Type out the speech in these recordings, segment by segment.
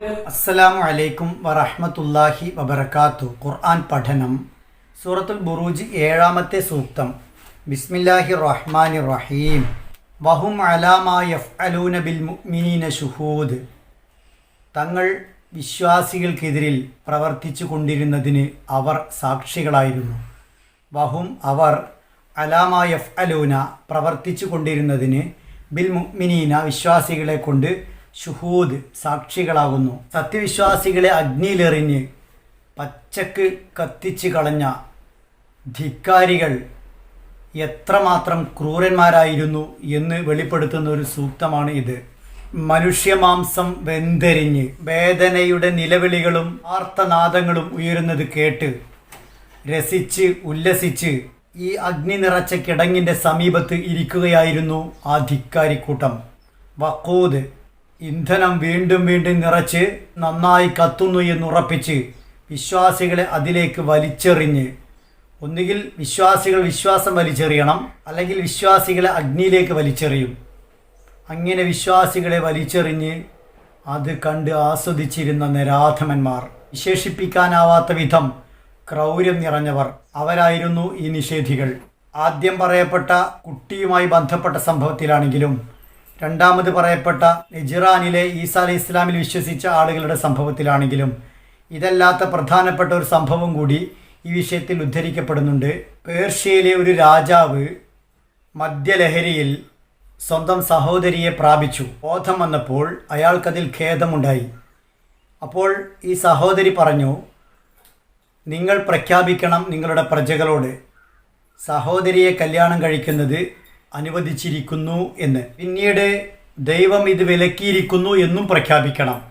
അസ്സലാമു അലൈക്കും വറഹ്മത്തുള്ളാഹി വബർക്കാത്തു ഖുർആൻ പഠനം. സൂറത്തുൽ ബുറൂജ് ഏഴാമത്തെ സൂക്തം. ബിസ്മില്ലാഹി റഹ്മാനി റഹീം. വഹും അലാമാ ബിൽ മുഅ്മിനീന ഷുഹൂദ് തങ്ങൾ വിശ്വാസികൾക്കെതിരിൽ പ്രവർത്തിച്ചു കൊണ്ടിരുന്നതിന് അവർ സാക്ഷികളായിരുന്നു. വഹും അവർ അലാമാ യഫ്അലൂന പ്രവർത്തിച്ചു കൊണ്ടിരുന്നതിന് ബിൽ മുഅ്മിനീന വിശ്വാസികളെ കൊണ്ട് ഷുഹൂദ് സാക്ഷികളാകുന്നു. സത്യവിശ്വാസികളെ അഗ്നിയിലെറിഞ്ഞ് പച്ചക്ക് കത്തിച്ച് കളഞ്ഞ ധിക്കാരികൾ എത്രമാത്രം ക്രൂരന്മാരായിരുന്നു എന്ന് വെളിപ്പെടുത്തുന്ന ഒരു സൂക്തമാണ് ഇത്. മനുഷ്യമാംസം വെന്തെരിഞ്ഞ് വേദനയുടെ നിലവിളികളും ആർത്തനാദങ്ങളും ഉയരുന്നത് കേട്ട് രസിച്ച് ഉല്ലസിച്ച് ഈ അഗ്നി നിറച്ച കിടങ്ങിന്റെ സമീപത്ത് ഇരിക്കുകയായിരുന്നു ആ ധിക്കാരിക്കൂട്ടം. വക്കൂദ് ഇന്ധനം വീണ്ടും വീണ്ടും നിറച്ച് നന്നായി കത്തുന്നു എന്നുറപ്പിച്ച് വിശ്വാസികളെ അതിലേക്ക് വലിച്ചെറിഞ്ഞ്. ഒന്നുകിൽ വിശ്വാസികൾ വിശ്വാസം വലിച്ചെറിയണം അല്ലെങ്കിൽ വിശ്വാസികളെ അഗ്നിയിലേക്ക് വലിച്ചെറിയും. അങ്ങനെ വിശ്വാസികളെ വലിച്ചെറിഞ്ഞ് അത് കണ്ട് ആസ്വദിച്ചിരുന്ന നിരാധമന്മാർ. വിശേഷിപ്പിക്കാനാവാത്ത വിധം ക്രൗര്യം നിറഞ്ഞവർ. അവരായിരുന്നു ഈ നിഷേധികൾ. ആദ്യം പറയപ്പെട്ട കുട്ടിയുമായി ബന്ധപ്പെട്ട സംഭവത്തിലാണെങ്കിലും രണ്ടാമത് പറയപ്പെട്ട നിജിറാനിലെ ഈസ അലി ഇസ്ലാമിൽ വിശ്വസിച്ച ആളുകളുടെ സംഭവത്തിലാണെങ്കിലും ഇതല്ലാത്ത പ്രധാനപ്പെട്ട ഒരു സംഭവം കൂടി ഈ വിഷയത്തിൽ ഉദ്ധരിക്കപ്പെടുന്നുണ്ട്. പേർഷ്യയിലെ ഒരു രാജാവ് മദ്യലഹരിയിൽ സ്വന്തം സഹോദരിയെ പ്രാപിച്ചു. ബോധം വന്നപ്പോൾ അയാൾക്കതിൽ ഖേദമുണ്ടായി. അപ്പോൾ ഈ സഹോദരി പറഞ്ഞു നിങ്ങൾ പ്രഖ്യാപിക്കണം നിങ്ങളുടെ പ്രജകളോട്. സഹോദരിയെ കല്യാണം കഴിക്കുന്നത് അനുവദിച്ചിരിക്കുന്നു എന്ന്. പിന്നീട് ദൈവം ഇത് വിലക്കിയിരിക്കുന്നു എന്നും പ്രഖ്യാപിക്കണം.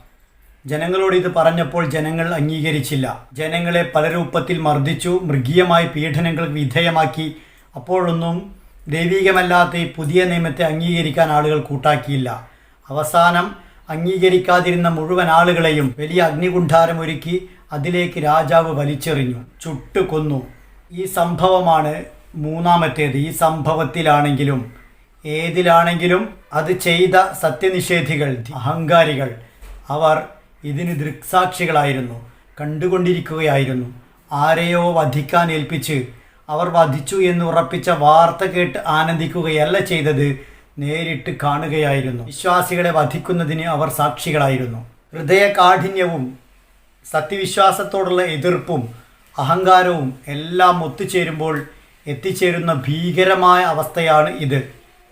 ജനങ്ങളോട് ഇത് പറഞ്ഞപ്പോൾ ജനങ്ങൾ അംഗീകരിച്ചില്ല. ജനങ്ങളെ പല രൂപത്തിൽ മർദ്ദിച്ചു മൃഗീയമായ പീഡനങ്ങൾക്ക് വിധേയമാക്കി. അപ്പോഴൊന്നും ദൈവികമല്ലാത്ത ഈ പുതിയ നിയമത്തെ അംഗീകരിക്കാൻ ആളുകൾ കൂട്ടാക്കിയില്ല. അവസാനം അംഗീകരിക്കാതിരുന്ന മുഴുവൻ ആളുകളെയും വലിയ അഗ്നികുണ്ഠാരമൊരുക്കി അതിലേക്ക് രാജാവ് വലിച്ചെറിഞ്ഞു ചുട്ടുകൊന്നു. ഈ സംഭവമാണ് മൂന്നാമത്തേത് ഈ സംഭവത്തിലാണെങ്കിലും ഏതിലാണെങ്കിലും അത് ചെയ്ത സത്യനിഷേധികൾ അഹങ്കാരികൾ അവർ ഇതിന് ദൃക്സാക്ഷികളായിരുന്നു കണ്ടുകൊണ്ടിരിക്കുകയായിരുന്നു. ആരെയോ വധിക്കാൻ ഏൽപ്പിച്ച് അവർ വധിച്ചു എന്ന് ഉറപ്പിച്ച വാർത്ത കേട്ട് ആനന്ദിക്കുകയല്ല ചെയ്തത് നേരിട്ട് കാണുകയായിരുന്നു. വിശ്വാസികളെ വധിക്കുന്നതിന് അവർ സാക്ഷികളായിരുന്നു. ഹൃദയ കാഠിന്യവും സത്യവിശ്വാസത്തോടുള്ള എതിർപ്പും അഹങ്കാരവും എല്ലാം ഒത്തുചേരുമ്പോൾ എത്തിച്ചേരുന്ന ഭീകരമായ അവസ്ഥയാണ് ഇത്.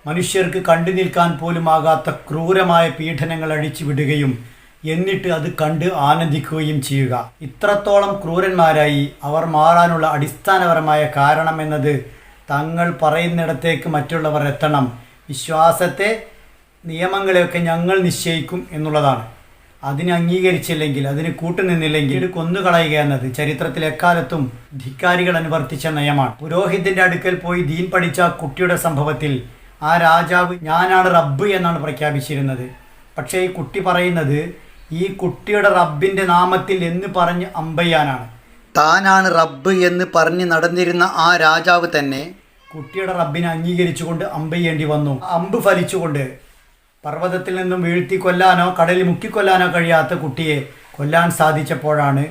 മനുഷ്യർക്ക് കണ്ടു നിൽക്കാൻ പോലുമാകാത്ത ക്രൂരമായ പീഡനങ്ങൾ അഴിച്ചു വിടുകയും എന്നിട്ട് അത് കണ്ട് ആനന്ദിക്കുകയും ചെയ്യുക. ഇത്രത്തോളം ക്രൂരന്മാരായി അവർ മാറാനുള്ള അടിസ്ഥാനപരമായ കാരണം എന്നത് തങ്ങൾ പറയുന്നിടത്തേക്ക് മറ്റുള്ളവർ എത്തണം. വിശ്വാസത്തെ നിയമങ്ങളെയൊക്കെ ഞങ്ങൾ നിശ്ചയിക്കും എന്നുള്ളതാണ്. അതിനെ അംഗീകരിച്ചില്ലെങ്കിൽ അതിന് കൂട്ടുനിന്നില്ലെങ്കിൽ ഇത് കൊന്നുകളയുക എന്നത് ചരിത്രത്തിൽ എക്കാലത്തും ധിക്കാരികൾ അനുവർത്തിച്ച നയമാണ്. പുരോഹിതന്റെ അടുക്കൽ പോയി ദീൻ പഠിച്ച കുട്ടിയുടെ സംഭവത്തിൽ ആ രാജാവ് ഞാനാണ് റബ്ബ് എന്നാണ് പ്രഖ്യാപിച്ചിരുന്നത്. പക്ഷേ ഈ കുട്ടി പറയുന്നത് ഈ കുട്ടിയുടെ റബ്ബിന്റെ നാമത്തിൽ എന്ന് പറഞ്ഞ് അമ്പയ്യാനാണ്. താനാണ് റബ്ബ് എന്ന് പറഞ്ഞ് നടന്നിരുന്ന ആ രാജാവ് തന്നെ കുട്ടിയുടെ റബ്ബിനെ അംഗീകരിച്ചുകൊണ്ട് അമ്പയ്യേണ്ടി വന്നു. അമ്പ് ഫലിച്ചുകൊണ്ട് പർവതത്തിൽ നിന്നും വീഴ്ത്തി കൊല്ലാനോ കടലിൽ മുക്കിക്കൊല്ലാനോ കഴിയാത്ത കുട്ടിയെ കൊല്ലാൻ സാധിച്ചപ്പോഴാണ്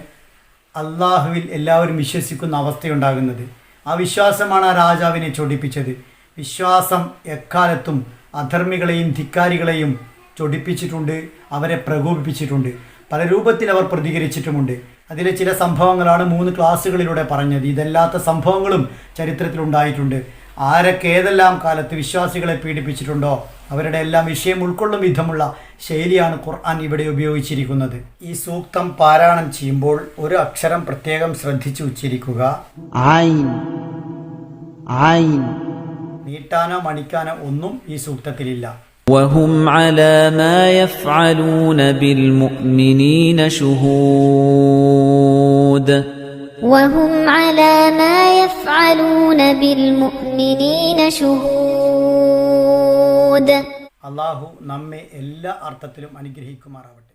അള്ളാഹുവിൽ എല്ലാവരും വിശ്വസിക്കുന്ന അവസ്ഥയുണ്ടാകുന്നത്. ആ വിശ്വാസമാണ് ആ രാജാവിനെ ചൊടിപ്പിച്ചത്. വിശ്വാസം എക്കാലത്തും അധർമ്മികളെയും ധിക്കാരികളെയും ചൊടിപ്പിച്ചിട്ടുണ്ട് അവരെ പ്രകോപിപ്പിച്ചിട്ടുണ്ട്. പല രൂപത്തിൽ അവർ പ്രതികരിച്ചിട്ടുമുണ്ട്. അതിലെ ചില സംഭവങ്ങളാണ് മൂന്ന് ക്ലാസ്സുകളിലൂടെ പറഞ്ഞത്. ഇതല്ലാത്ത സംഭവങ്ങളും ചരിത്രത്തിലുണ്ടായിട്ടുണ്ട്. ആരൊക്കെ ഏതെല്ലാം കാലത്ത് വിശ്വാസികളെ പീഡിപ്പിച്ചിട്ടുണ്ടോ അവരുടെ എല്ലാം വിഷയം ഉൾക്കൊള്ളും വിധമുള്ള ശൈലിയാണ് ഖുർആൻ ഇവിടെ ഉപയോഗിച്ചിരിക്കുന്നത് ഈ സൂക്തം പാരായണം ചെയ്യുമ്പോൾ ഒരു അക്ഷരം പ്രത്യേകം ശ്രദ്ധിച്ച് ഉച്ചരിക്കുക عين عين നീട്ടാനോ മണിക്കാനോ ഒന്നും ഈ സൂക്തത്തിലില്ല وهم على ما يفعلون بالمؤمنين شهود وهم على ما يفعلون بالمؤمنين شهود അള്ളാഹു നമ്മെ എല്ലാ അർത്ഥത്തിലും അനുഗ്രഹിക്കുമാറാവട്ടെ.